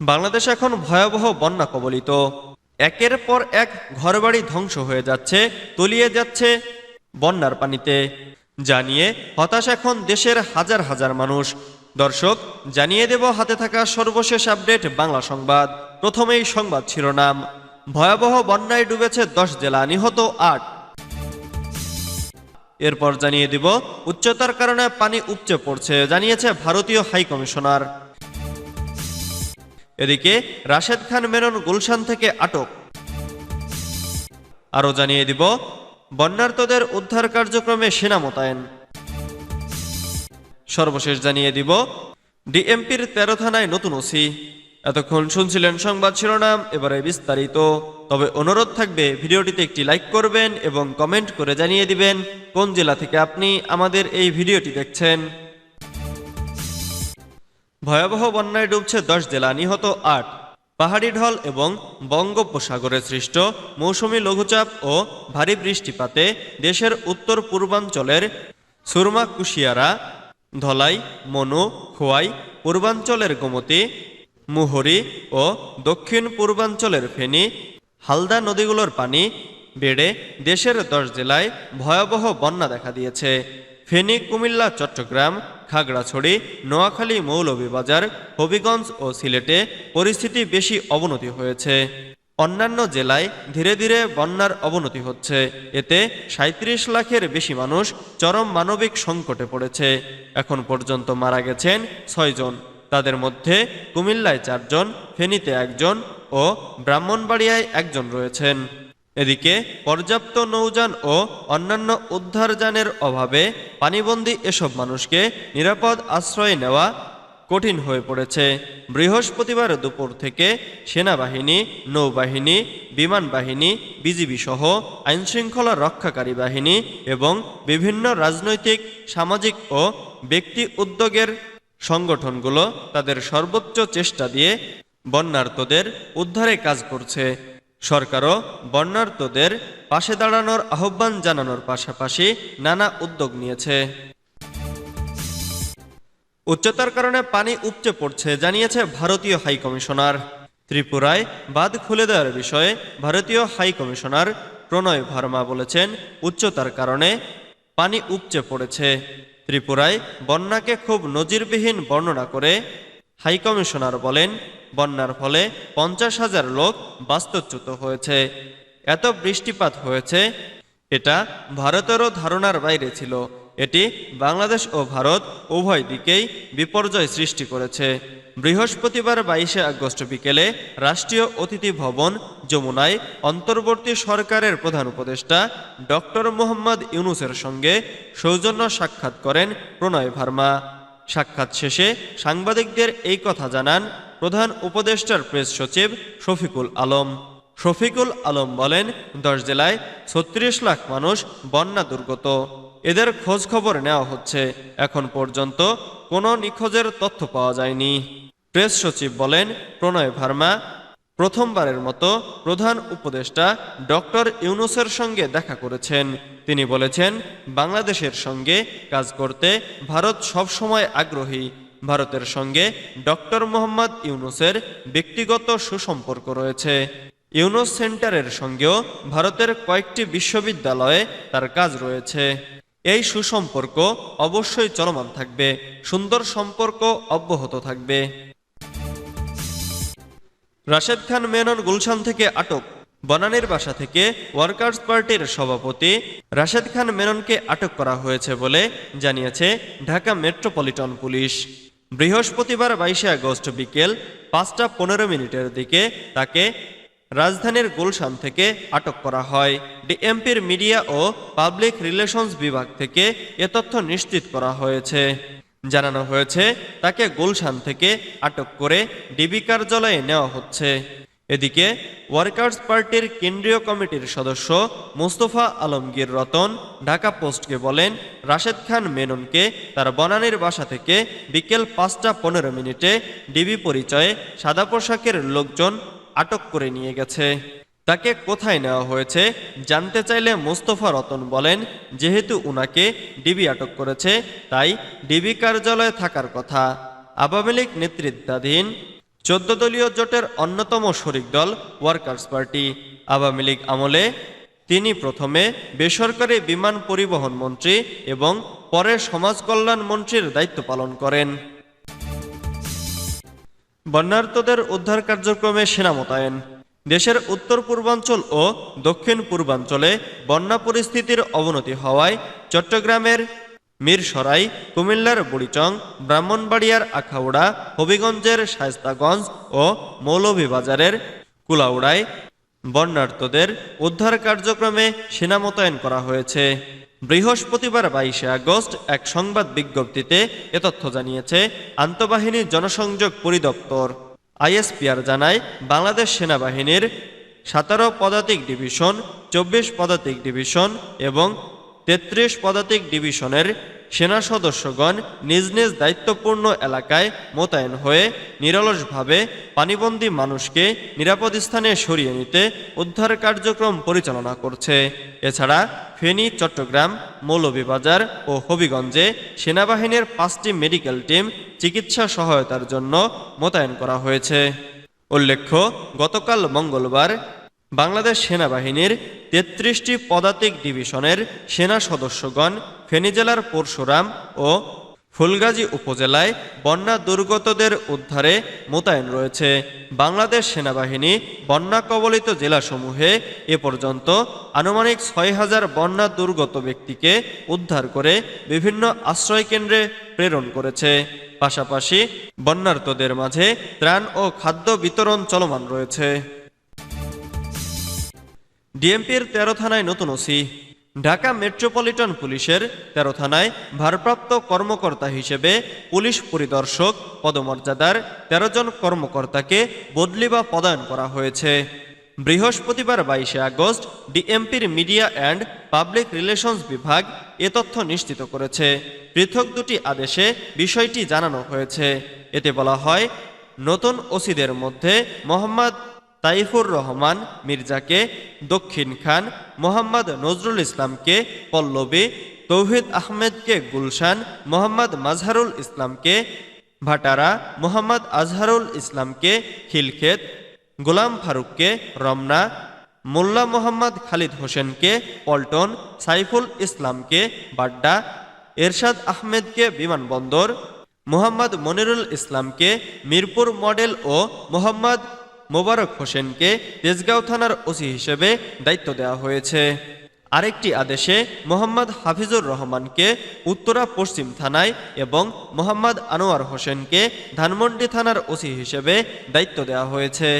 বাংলাদেশ এখন ভয়াবহ বন্যা কবলিত। একের পর এক ঘরবাড়ি ধ্বংস হয়ে যাচ্ছে, তলিয়ে যাচ্ছে বন্যার পানিতে। জানিয়ে হতাশ এখন দেশের হাজার হাজার মানুষ। দর্শক, জানিয়ে দেব হাতে থাকা সর্বশেষ আপডেট বাংলা সংবাদ। প্রথমেই সংবাদ শিরোনাম। ভয়াবহ বন্যায় ডুবেছে দশ জেলা, নিহত আট। এরপর জানিয়ে দিব, উচ্চতার কারণে পানি উপচে পড়ছে, জানিয়েছে ভারতীয় হাই কমিশনার এদিকে রাশেদ খান মেনন গুলশান থেকে আটক। আরও জানিয়ে দিব, বন্যার্তদের উদ্ধার কার্যক্রমে সেনা মোতায়েন। সর্বশেষ জানিয়ে দিব, ডিএমপির তেরো থানায় নতুন ওসি। এতক্ষণ শুনছিলেন সংবাদ শিরোনাম, এবারে বিস্তারিত। তবে অনুরোধ থাকবে, ভিডিওটিতে একটি লাইক করবেন এবং কমেন্ট করে জানিয়ে দিবেন, কোন জেলা থেকে আপনি আমাদের এই ভিডিওটি দেখছেন। ভয়াবহ বন্যায় ডুবছে দশ জেলা, নিহত আট। পাহাড়ি ঢল এবং বঙ্গোপসাগরে সৃষ্ট মৌসুমি লঘুচাপ ও ভারী বৃষ্টিপাতে দেশের উত্তর পূর্বাঞ্চলের সুরমা কুশিয়ারা, ধলাই, মনু, খোয়াই, পূর্বাঞ্চলের গোমতী, মুহুরী ও দক্ষিণ পূর্বাঞ্চলের ফেনী, হালদা নদীগুলোর পানি বেড়ে দেশের দশ জেলায় ভয়াবহ বন্যা দেখা দিয়েছে। ফেনী, কুমিল্লা, চট্টগ্রাম খাগড়াছড়ি, নোয়াখালী মৌলভীবাজার, হবিগঞ্জ ও সিলেটে পরিস্থিতি বেশি অবনতি হয়েছে। অন্যান্য জেলায় ধীরে ধীরে বন্যার অবনতি হচ্ছে। এতে সাঁত্রিশ লাখের বেশি মানুষ চরম মানবিক সংকটে পড়েছে। এখন পর্যন্ত মারা গেছেন ছয়জন তাদের মধ্যে কুমিল্লায় চারজন, ফেনীতে একজন ও ব্রাহ্মণবাড়িয়ায় একজন রয়েছেন। এদিকে পর্যাপ্ত নৌযান ও অন্যান্য উদ্ধারযানের অভাবে পানিবন্দী এসব মানুষকে নিরাপদ আশ্রয় নেওয়া কঠিন হয়ে পড়েছে। বৃহস্পতিবার দুপুর থেকে সেনাবাহিনী, নৌবাহিনী, বিমান বাহিনী, বিজিবি সহ আইনশৃঙ্খলা রক্ষাকারী বাহিনী এবং বিভিন্ন রাজনৈতিক, সামাজিক ও ব্যক্তি উদ্যোগের সংগঠনগুলো তাদের সর্বোচ্চ চেষ্টা দিয়ে বন্যার্তদের উদ্ধারে কাজ করছে। সরকারও বন্যার্তদের পাশে দাঁড়ানোর আহ্বান জানানোর পাশাপাশি নানা উদ্যোগ নিয়েছে। উচ্চতার কারণে পানি উপচে পড়ছে, জানিয়েছে ভারতীয় হাই কমিশনার। ত্রিপুরায় বাঁধ খুলে দেওয়ার বিষয়ে ভারতীয় হাই কমিশনার প্রণয় ভার্মা বলেছেন, উচ্চতার কারণে পানি উপচে পড়েছে। ত্রিপুরায় বন্যাকে খুব নজিরবিহীন বর্ণনা করে হাই কমিশনার বলেন বন্যার ফলে পঞ্চাশ হাজার লোক বাস্তুচ্যুত হয়েছে। এত বৃষ্টিপাত হয়েছে, এটা ভারতেরও ধারণার বাইরে ছিল। এটি বাংলাদেশ ও ভারত উভয় দিকেই বিপর্যয় সৃষ্টি করেছে। বৃহস্পতিবার বাইশে আগস্ট বিকেলে রাষ্ট্রীয় অতিথি ভবন যমুনায় অন্তর্বর্তী সরকারের প্রধান উপদেষ্টা ডক্টর মোহাম্মদ ইউনুসের সঙ্গে সৌজন্য সাক্ষাৎ করেন প্রণয় ভার্মা। সাক্ষাৎ শেষে সাংবাদিকদের এই কথা জানান প্রধান উপদেষ্টার প্রেস সচিব শফিকুল আলম। শফিকুল আলম বলেন, দশ জেলায় ছত্রিশ লাখ মানুষ বন্যা দুর্গত। এদের খোঁজ খবর নেওয়া হচ্ছে। এখন পর্যন্ত কোনো নিখোঁজের তথ্য পাওয়া যায়নি। প্রেস সচিব বলেন, প্রণয় ভার্মা প্রথমবারের মতো প্রধান উপদেষ্টা ডক্টর ইউনুসের সঙ্গে দেখা করেছেন। তিনি বলেছেন, বাংলাদেশের সঙ্গে কাজ করতে ভারত সবসময় আগ্রহী। ভারতের সঙ্গে ডক্টর মোহাম্মদ ইউনুসের ব্যক্তিগত সুসম্পর্ক রয়েছে। ইউনুস সেন্টারের সঙ্গেও ভারতের কয়েকটি বিশ্ববিদ্যালয়ে তার কাজ রয়েছে। এই সুসম্পর্ক অবশ্যই চলমান থাকবে, সুন্দর সম্পর্ক অব্যাহত থাকবে। রাশেদ খান মেনন গুলশান থেকে আটক, বনানীর বাসা থেকে ওয়ার্কার্স পার্টির সভাপতি রাশেদ খান মেননকে আটক করা হয়েছে বলে জানিয়েছে ঢাকা মেট্রোপলিটন পুলিশ। বৃহস্পতিবার বাইশে আগস্ট বিকেল পাঁচটা পনেরো মিনিটের দিকে তাকে রাজধানীর গুলশান থেকে আটক করা হয়। ডিএমপির মিডিয়া ও পাবলিক রিলেশনস বিভাগ থেকে এ তথ্য নিশ্চিত করা হয়েছে। জানানো হয়েছে, তাকে গুলশান থেকে আটক করে ডিবি কার্যালয়ে নেওয়া হচ্ছে। এদিকে, ওয়ার্কার্স পার্টির কেন্দ্রীয় কমিটির সদস্য মোস্তফা আলমগীর রতন ঢাকা পোস্টকে বলেন, রাশেদ খান মেননকে তার বনানীর বাসা থেকে বিকেল পাঁচটা পনেরো মিনিটে ডিবি পরিচয়ে সাদা পোশাকের লোকজন আটক করে নিয়ে গেছে। তাকে কোথায় নেওয়া হয়েছে জানতে চাইলে মোস্তফা রতন বলেন, যেহেতু উনাকে ডিবি আটক করেছে, তাই ডিবি কার্যালয়ে থাকার কথা। আওয়ামী লীগ নেতৃত্বাধীন চোদ্দ দলীয় জোটের অন্যতম শরিক দল ওয়ার্কার্স পার্টি। আওয়ামী লীগ আমলে তিনি প্রথমে বেসরকারি বিমান পরিবহন মন্ত্রী এবং পরে সমাজ কল্যাণ মন্ত্রীর দায়িত্ব পালন করেন। বন্যার্তদের উদ্ধার কার্যক্রমে সেনা মোতায়েন। দেশের উত্তর পূর্বাঞ্চল ও দক্ষিণ পূর্বাঞ্চলে বন্যা পরিস্থিতির অবনতি হওয়ায় চট্টগ্রামের মিরসরাই, কুমিল্লার বুড়িচং, ব্রাহ্মণবাড়িয়ার আখাউড়া, হবিগঞ্জের শায়স্তাগঞ্জ ও মৌলভীবাজারের কুলাউড়ায় বন্যার্তদের উদ্ধার কার্যক্রমে সেনা মোতায়েন করা হয়েছে। বৃহস্পতিবার বাইশে আগস্ট এক সংবাদ বিজ্ঞপ্তিতে এ তথ্য জানিয়েছে, আন্তঃবাহিনী জনসংযোগ পরিদপ্তর আইএসপিআর জানায়, বাংলাদেশ সেনাবাহিনীর সতেরো পদাতিক ডিভিশন, চব্বিশ পদাতিক ডিভিশন এবং তেত্রিশ পদাতিক ডিভিশনের সেনা সদস্যগণ নিজ নিজ দায়িত্বপূর্ণ এলাকায় মোতায়েন হয়ে নিরলসভাবে পানিবন্দী মানুষকে নিরাপদ স্থানে সরিয়ে নিতে উদ্ধার কার্যক্রম পরিচালনা করছে। এছাড়া ফেনী, চট্টগ্রাম, মৌলভীবাজার ও হবিগঞ্জে সেনাবাহিনীর পাঁচটি মেডিকেল টিম চিকিৎসা সহায়তার জন্য মোতায়েন করা হয়েছে। উল্লেখ্য, গতকাল মঙ্গলবার বাংলাদেশ সেনাবাহিনীর তেত্রিশটি পদাতিক ডিভিশনের সেনা সদস্যগণ ফেনী জেলার পরশুরাম ও ফুলগাজী উপজেলায় বন্যা দুর্গতদের উদ্ধারে মোতায়েন রয়েছে। বাংলাদেশ সেনাবাহিনী বন্যা কবলিত জেলাসমূহে এ পর্যন্ত আনুমানিক ছয় হাজার বন্যা দুর্গত ব্যক্তিকে উদ্ধার করে বিভিন্ন আশ্রয়কেন্দ্রে প্রেরণ করেছে। পাশাপাশি বন্যার্তদের মাঝে ত্রাণ ও খাদ্য বিতরণ চলমান রয়েছে। ডিএমপির তেরো থানায় নতুন ওসি। ঢাকা মেট্রোপলিটন পুলিশের তেরো থানায় ভারপ্রাপ্ত কর্মকর্তা হিসেবে পুলিশ পরিদর্শক পদমর্যাদার তেরো জন কর্মকর্তাকে বদলি বা পদায়ন করা হয়েছে। বৃহস্পতিবার বাইশে আগস্ট ডিএমপির মিডিয়া অ্যান্ড পাবলিক রিলেশনস বিভাগ এ তথ্য নিশ্চিত করেছে। পৃথক দুটি আদেশে বিষয়টি জানানো হয়েছে। এতে বলা হয়, নতুন ওসিদের মধ্যে মোহাম্মদ তাইফুর রহমান মির্জাকে দক্ষিণ খান মোহাম্মদ নজরুল ইসলামকে পল্লবী, তৌহিদ আহমেদকে গুলশান, মোহাম্মদ মাজহারুল ইসলামকে ভাটারা, মোহাম্মদ আজহারুল ইসলামকে খিলক্ষেত, গোলাম ফারুককে রমনা, মোল্লা মোহাম্মদ খালিদ হোসেনকে পল্টন, সাইফুল ইসলামকে বাড্ডা, এরশাদ আহমেদকে বিমানবন্দর, মোহাম্মদ মনিরুল ইসলামকে মিরপুর মডেল ও মোহাম্মদ মোবারক হোসেনকে তেজগাঁও থানার ওসি হিসেবে দায়িত্ব দেওয়া হয়েছে। আরেকটি আদেশে মোহাম্মদ হাফিজুর রহমানকে উত্তরা পশ্চিম থানায় এবং মোহাম্মদ আনোয়ার হোসেনকে ধানমন্ডি থানার ওসি হিসেবে দায়িত্ব দেওয়া হয়েছে।